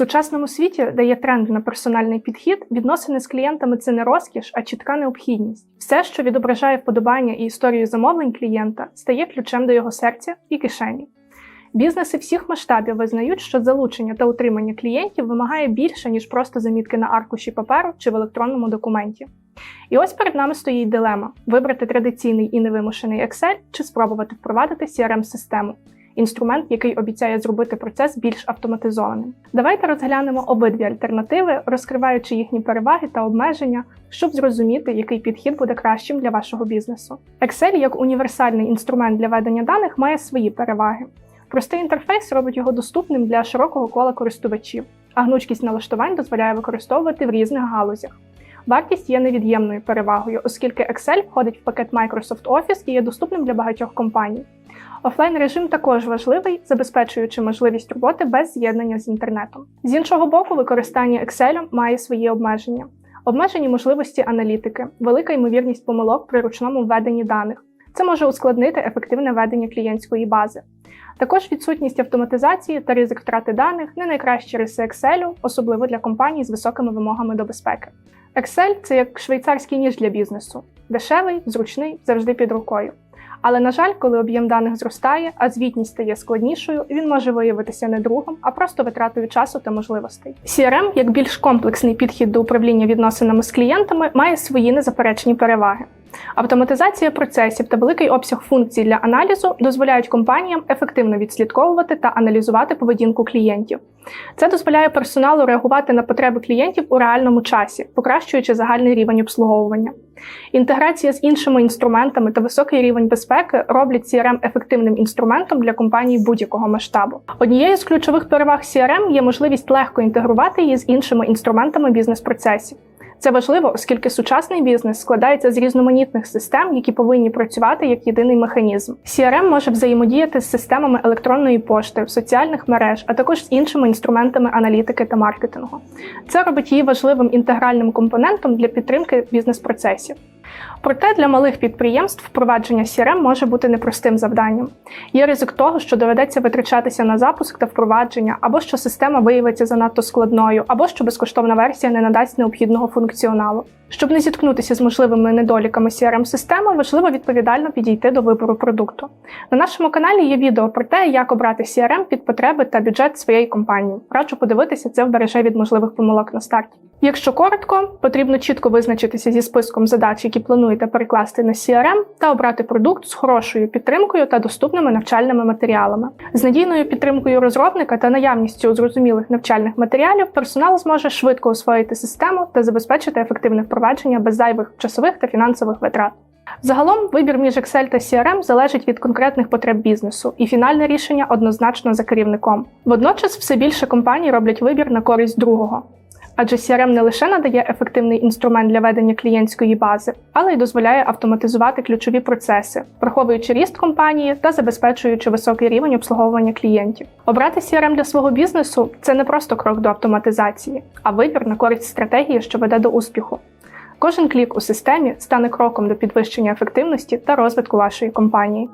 сучасному світі, де є тренд на персональний підхід, відносини з клієнтами це не розкіш, а чітка необхідність. Все, що відображає вподобання і історію замовлень клієнта, стає ключем до його серця і кишені. Бізнеси всіх масштабів визнають, що залучення та утримання клієнтів вимагає більше, ніж просто замітки на аркуші паперу чи в електронному документі. І ось перед нами стоїть дилема: вибрати традиційний і невимушений Excel чи спробувати впровадити CRM-систему інструмент, який обіцяє зробити процес більш автоматизованим. Давайте розглянемо обидві альтернативи, розкриваючи їхні переваги та обмеження, щоб зрозуміти, який підхід буде кращим для вашого бізнесу. Excel як універсальний інструмент для ведення даних має свої переваги. Простий інтерфейс робить його доступним для широкого кола користувачів, а гнучкість налаштувань дозволяє використовувати в різних галузях. Вартість є невід'ємною перевагою, оскільки Excel входить в пакет Microsoft Office і є доступним для багатьох компаній. Офлайн режим також важливий, забезпечуючи можливість роботи без з'єднання з інтернетом. З іншого боку, використання Excel має свої обмеження. Обмежені можливості аналітики, велика ймовірність помилок при ручному введенні даних. Це може ускладнити ефективне ведення клієнтської бази. Також відсутність автоматизації та ризик втрати даних не найкращі риси Excel, особливо для компаній з високими вимогами до безпеки. Excel це як швейцарський ніж для бізнесу: дешевий, зручний, завжди під рукою. Але, на жаль, коли об'єм даних зростає, а звітність стає складнішою, він може виявитися не другом, а просто витратою часу та можливостей. CRM, як більш комплексний підхід до управління відносинами з клієнтами, має свої незаперечні переваги. Автоматизація процесів та великий обсяг функцій для аналізу дозволяють компаніям ефективно відслідковувати та аналізувати поведінку клієнтів. Це дозволяє персоналу реагувати на потреби клієнтів у реальному часі, покращуючи загальний рівень обслуговування. Інтеграція з іншими інструментами та високий рівень безпеки роблять CRM ефективним інструментом для компаній будь-якого масштабу. Однією з ключових переваг CRM є можливість легко інтегрувати її з іншими інструментами бізнес-процесів. Це важливо, оскільки сучасний бізнес складається з різноманітних систем, які повинні працювати як єдиний механізм. CRM може взаємодіяти з системами електронної пошти, соціальних мереж, а також з іншими інструментами аналітики та маркетингу. Це робить її важливим інтегральним компонентом для підтримки бізнес-процесів. Проте для малих підприємств впровадження CRM може бути непростим завданням. Є ризик того, що доведеться витрачатися на запуск та впровадження, або що система виявиться занадто складною, або що безкоштовна версія не надасть необхідного функціоналу. Щоб не зіткнутися з можливими недоліками CRM-системи, важливо відповідально підійти до вибору продукту. На нашому каналі є відео про те, як обрати CRM під потреби та бюджет своєї компанії. Раджу подивитися це вбереже від можливих помилок на старті. Якщо коротко, потрібно чітко визначитися зі списком задач, які плануєте перекласти на CRM, та обрати продукт з хорошою підтримкою та доступними навчальними матеріалами. З надійною підтримкою розробника та наявністю зрозумілих навчальних матеріалів персонал зможе швидко освоїти систему та забезпечити ефективне впровадження без зайвих часових та фінансових витрат. Загалом вибір між Excel та CRM залежить від конкретних потреб бізнесу, і фінальне рішення однозначно за керівником. Водночас все більше компаній роблять вибір на користь другого. Адже CRM не лише надає ефективний інструмент для ведення клієнтської бази, але й дозволяє автоматизувати ключові процеси, враховуючи ріст компанії та забезпечуючи високий рівень обслуговування клієнтів. Обрати CRM для свого бізнесу це не просто крок до автоматизації, а вибір на користь стратегії, що веде до успіху. Кожен клік у системі стане кроком до підвищення ефективності та розвитку вашої компанії.